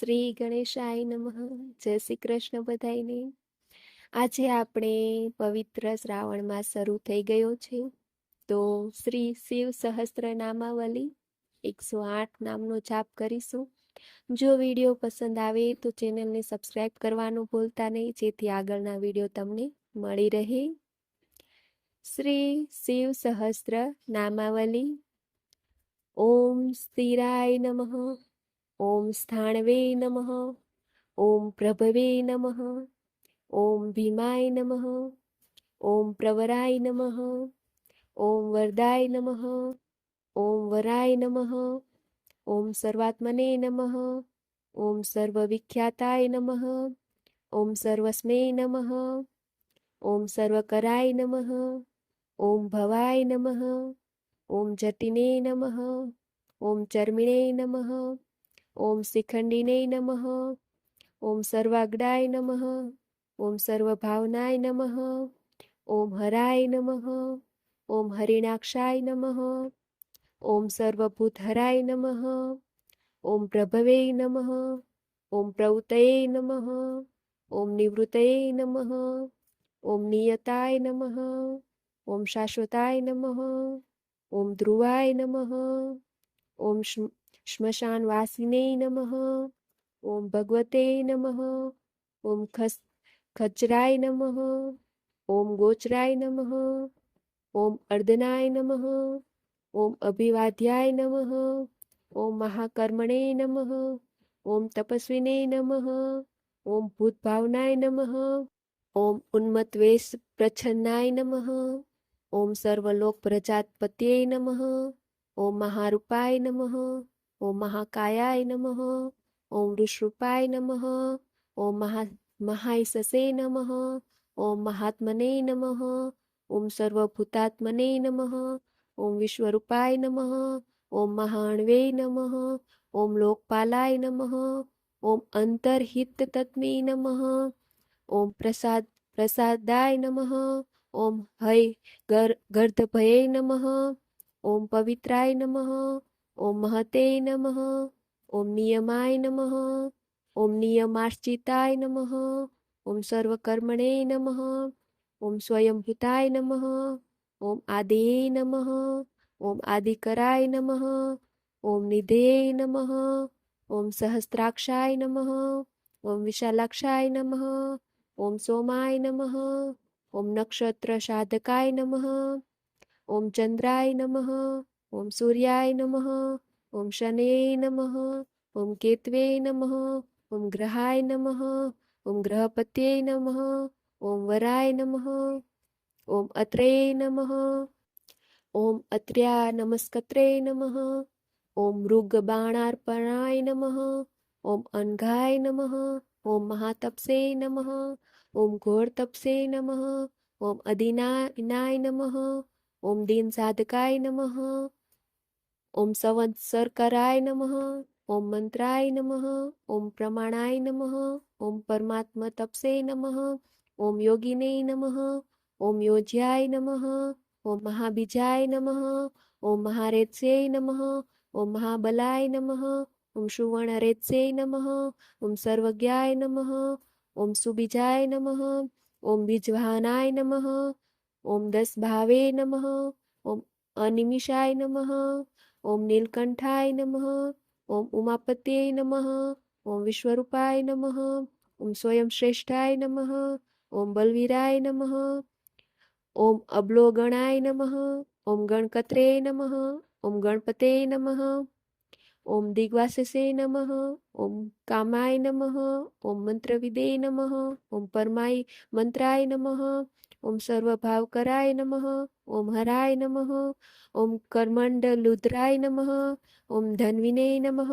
શ્રી ગણેશાય નમઃ. જય શ્રી કૃષ્ણ બધાયને. આજે આપણે પવિત્ર શ્રાવણમાં શરૂ થઈ ગયો છે. તો શ્રી શિવ સહસ્ત્ર નામાવલી એકસો આઠ નામનો જાપ કરીશું. જો વીડિયો પસંદ આવે તો ચેનલને સબસ્ક્રાઈબ કરવાનું ભૂલતા નહીં. જેથી આગળના વીડિયો તમને મળી રહે. શ્રી શિવ સહસ્ત્ર નામાવલી ઓમ સ્થિરાય નમઃ. ओम स्थाणवे नमः ओम प्रभवे नमः ओम भीमाय नमः ओम प्रवराय नमः ओम वरदाय नमः ओम वराय नमः ओम सर्वात्मने नमः ओम सर्वविख्याताय नमः ओम सर्वस्मे नमः ओम सर्वकराय नमः ओम भवाय नमः ओम जतिने नमः ओम चर्मिणे नमः ओम शिखंडी ने नम ओम सर्वाग्राय नम ओम सर्वभावनाय नम ओम हराय नम ओम हरिणाक्षाय नम ओम सर्वभूतहराय नम ओम प्रभव नम ओम प्रवृत नम ओम निवृत नम ओम नियताय नम ओम शाश्वताय नम ओम ध्रुवाय नम ओम श्मशानवासिने नमः ओम भगवते नमः ओम खस खचराय नमः ओम गोचराय नमः ओम अर्धनाय नमः ओम अभिवाद्याय नमः ओम महाकर्मणे नमः ओम तपस्विने नमः ॐ भूतभावनाय नमः ओम उन्मत्वेश प्रच्छन्नाय नमः सर्वलोक सर्वलोकप्रजात्पत्यै नमः ओम महारूपाय नमः ओम महाकायाय नमः ओम ऋषरूपाय नमः ओम महा महाईससे नमः ओम महात्मने नमः ओम सर्वभूतात्मने नमः ओम विश्वरूपाय नमः ओम महाणवे नमः ओम लोकपालाय नमः ओम अंतरहित तत्मे नमः ओम प्रसाद प्रसादाय नमः ओम हय गर्द गर्धभये नमः ओम पवित्राय नमः ओम महते नम ओम नियमाय नम ओम नियमाश्चिताय नम ओम सर्वकर्मणे नम ओम स्वयंभूताय नम ओम आदेय नम ओम आदिकराय नम ओम निधेय नम ओम सहस्राक्षाय नम ओम विशालाक्षाय नम ओम सोमाय नम ओम नक्षत्र साधकाय नम ओम चंद्राय नमः ओम सूर्याय नमः ओम शनये नमः ओम केतवे नमः ओम ग्रहाय नमः ओम ग्रहपतये नमः ओम वराय नमः ओम अत्रेय नमः ओम अत्र्या नमस्कत्रे नमः ओम मृगबाणार्पणाय नम ओम अन्घाय नम ओम महातपसे नम ओम घोरतपसे नम ओम अदीनाय नम ओम दीन साधकाय नमः ओम संवत्सरकराय नम ओम मंत्राय नम ओम प्रमाणाय नम ओम परमात्म तपसे नम ओम योगिने नम ओम योज्याय नम ओम महाबीजाय नम ओम महारेत्से नम ओम महाबलाय नम ओम सुवर्णरेत्य नम ओम सर्वज्ञाय नम ओम सुबीजाय नम ओम बीजवाहनाय नम ओम दस भावे नम ओम अनिमिषाय नमः ओम नीलकंठाय नमः ओम उमापत्यय नमः ओम विश्वरूपाय नमः ओम स्वयं श्रेष्ठाय नमः ओम बलवीराय नमः ओम अबलोगणाय नमः ओम गणकत्रे नमः ओम गणपते नमः ओम दिग्वाससे नमः ओम कामाय नमः ओम मंत्रविदे नमः ओम परमाय मंत्राय नमः ઓમ સર્વભાવકરાય નમઃ ઓમ હરાય નમઃ ઓમ કર્મંડ લુદ્રાય નમઃ ઓમ ધન્વિને નમઃ